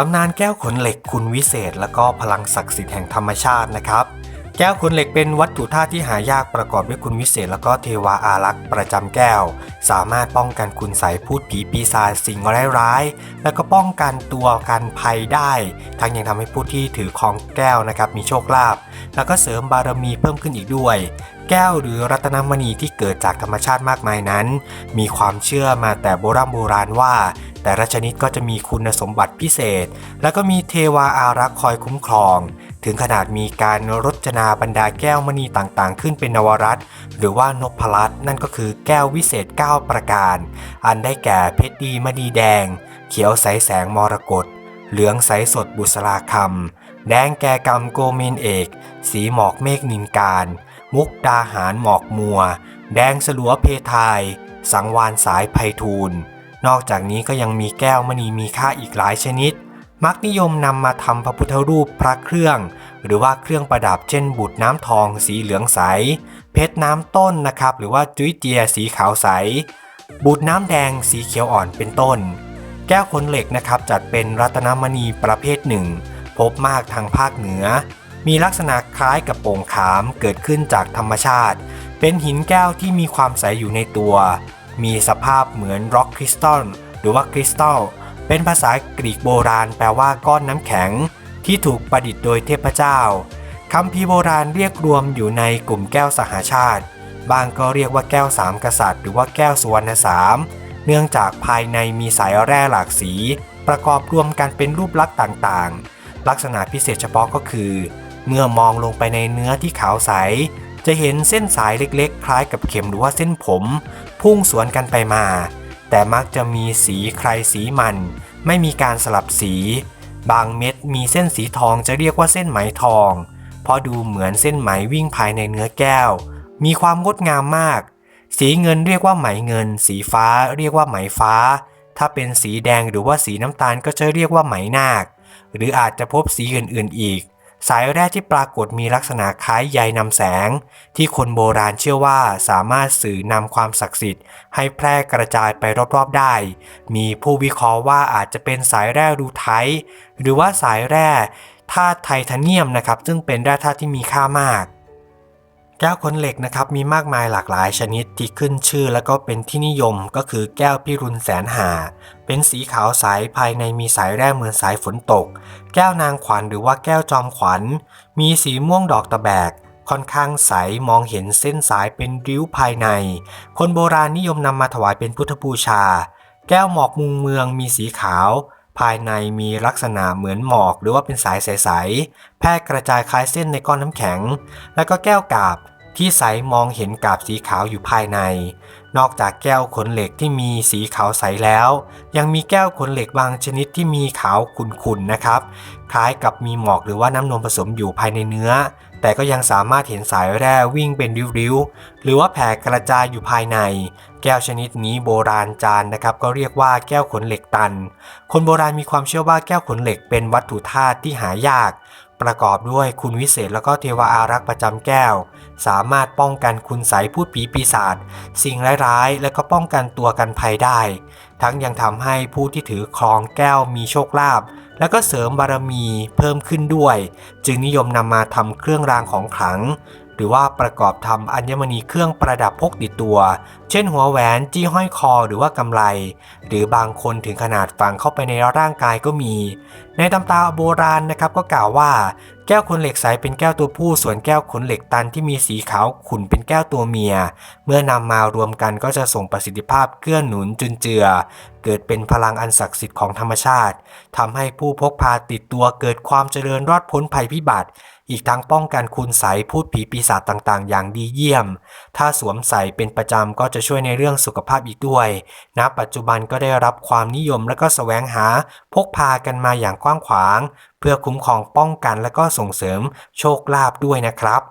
ตำนานแก้วขนเหล็กคุณวิเศษ และก็พลังศักดิ์สิทธิ์แห่งธรรมชาตินะครับ แก้วขนเหล็กเป็นวัตถุธาตุที่หายากประกอบด้วยคุณวิเศษและก็เทวาอารักษ์ประจำแก้ว สามารถป้องกันคุณใสยพูดผีปีศาจสิ่งร้ายๆแล้วก็ป้องกันตัวกันภัยได้ ทั้งยังทำให้ผู้ที่ถือของแก้วนะครับมีโชคลาภแล้วก็เสริมบารมีเพิ่มขึ้นอีกด้วย แก้วหรือรัตนมณีที่เกิดจากธรรมชาติมากมายนั้น มีความเชื่อมาแต่โบราณโบราณว่า แต่ละชนิดก็จะมีคุณสมบัติพิเศษ แล้วก็มีเทวาอารักษ์คอยคุ้มครอง ถึงขนาดมีการรจนาบรรดาแก้วมณีต่างๆ ขึ้นเป็นนวรัตหรือว่านพลัตน์นั่นก็คือแก้ววิเศษ 9 ประการ อันได้แก่เพชรดีมณีแดง เขียวใสแสงมรกตเหลืองใสสดบุษราคำแดงแก่กำโกเมนเอก สีหมอกเมฆนินการ มุกดาหารหมอกมัว แดงสลัวเพทาย สังวานสายไพฑูรย์นอกจากนี้ก็ยังมีแก้วมณีมีค่าอีกหลายชนิด มักนิยมนำมาทำพระพุทธรูปพระเครื่อง หรือว่าเครื่องประดับเช่น บุตรน้ำทองสีเหลืองใส เพชรน้ำต้นนะครับ หรือว่าจุ้ยเจียสีขาวใส บุตรน้ำแดงสีเขียวอ่อนเป็นต้น แก้วขนเหล็กนะครับจัดเป็นรัตนมณีประเภทหนึ่ง พบมากทางภาคเหนือ มีลักษณะคล้ายกับโป่งขามเกิดขึ้นจากธรรมชาติ เป็นหินแก้วที่มีความใสอยู่ในตัว มีสภาพเหมือนร็อกคริสตัลหรือว่าคริสตัล เป็นภาษากรีกโบราณแปลว่าก้อนน้ำแข็ง ที่ถูกประดิษฐ์โดยเทพเจ้าคำพีโบราณเรียกรวมอยู่ในกลุ่มแก้วสหาชาติ บางก็เรียกว่าแก้วสามกษัตริย์ หรือว่าแก้วสุวรรณสามเนื่องจากภายในมีสายแร่หลากสี ประกอบรวมกันเป็นรูปลักษณ์ต่างๆ ลักษณะพิเศษเฉพาะก็คือ เมื่อมองลงไปในเนื้อที่ขาวใส จะเห็นเส้นสายเล็กๆ คล้ายกับเข็มหรือว่าเส้นผม พุ่งสวนกันไปมา แต่มักจะมีสีใครสีมัน ไม่มีการสลับสี บางเม็ดมีเส้นสีทองจะเรียกว่าเส้นไหมทอง เพราะดูเหมือนเส้นไหมวิ่งภายในเนื้อแก้ว มีความงดงามมาก สีเงินเรียกว่าไหมเงิน สีฟ้าเรียกว่าไหมฟ้า ถ้าเป็นสีแดงหรือว่าสีน้ำตาลก็จะเรียกว่าไหมนาค หรืออาจจะพบสีอื่นๆอีก สายแร่ที่ปรากฏมีลักษณะคล้ายใยนำแสง ที่คนโบราณเชื่อว่าสามารถสื่อนำความศักดิ์สิทธิ์ ให้แพร่กระจายไปรอบๆได้ มีผู้วิเคราะห์ว่าอาจจะเป็นสายแร่รูไทหรือว่าสายแร่ธาตุไทเทเนียมนะครับ ซึ่งเป็นแร่ธาตุที่มีค่ามาก แก้วขนเหล็กนะครับมีมากมายหลากหลายชนิดที่ขึ้นชื่อแล้วก็เป็นที่นิยมก็คือแก้วพิรุณแสนหา เป็นสีขาวใสภายในมีสายแร่เหมือนสายฝนตก แก้วนางขวัญหรือว่าแก้วจอมขวัญ มีสีม่วงดอกตะแบก ค่อนข้างใสมองเห็นเส้นสายเป็นริ้วภายใน คนโบราณนิยมนำมาถวายเป็นพุทธบูชา แก้วหมอกมุงเมืองมีสีขาว ภายในมีลักษณะเหมือนหมอกหรือว่าเป็นสายใสๆแพร่กระจายคล้ายเส้นในก้อนน้ำแข็ง แล้วก็แก้วกาบที่ใสมองเห็นกาบสีขาวอยู่ภายใน นอกจากแก้วขนเหล็กที่มีสีขาวใสแล้ว ยังมีแก้วขนเหล็กบางชนิดที่มีขาวขุ่นๆนะครับ คล้ายกับมีหมอกหรือว่าน้ำนมผสมอยู่ภายในเนื้อ แต่ก็ยังสามารถเห็นสายแร่วิ่งเป็นริ้วๆหรือว่าแผ่กระจายอยู่ภายใน แก้วชนิดนี้โบราณจานนะครับ ก็เรียกว่าแก้วขนเหล็กตัน คนโบราณมีความเชื่อว่าแก้วขนเหล็กเป็นวัตถุธาตุที่หายาก ประกอบด้วยคุณวิเศษแล้วก็เทวาอารักษ์ประจำแก้ว สามารถป้องกันคุณใสยพูดผีปีศาจสิ่งร้ายๆ และก็ป้องกันตัวกันภัยได้ ทั้งยังทำให้ผู้ที่ถือครองแก้วมีโชคลาภและก็เสริมบารมีเพิ่มขึ้นด้วย จึงนิยมนำมาทำเครื่องรางของขลัง หรือว่าประกอบทำอัญมณีเครื่องประดับพกติดตัว เช่นหัวแหวนจี้ห้อยคอหรือว่ากำไล หรือบางคนถึงขนาดฝังเข้าไปในร่างกายก็มี ในตำตาโบราณนะครับก็กล่าวว่า แก้วขนเหล็กใสเป็นแก้วตัวผู้ ส่วนแก้วขนเหล็กตันที่มีสีขาวขุ่นเป็นแก้วตัวเมีย เมื่อนำมารวมกันก็จะส่งประสิทธิภาพเกื้อหนุนจุนเจือ เกิดเป็นพลังอันศักดิ์สิทธิ์ของธรรมชาติทำให้ผู้พกพาติดตัวเกิดความเจริญรอดพ้นภัยพิบัติ อีกทั้งป้องกันคุณใสพูดผีปีศาจต่างๆ อย่างดีเยี่ยม ถ้าสวมใส่เป็นประจำก็จะช่วยในเรื่องสุขภาพอีกด้วยณปัจจุบันก็ได้รับความนิยมและก็แสวงหาพกพากันมาอย่างกว้างขวาง เพื่อคุ้มครองป้องกันและก็ส่งเสริมโชคลาภด้วยนะครับ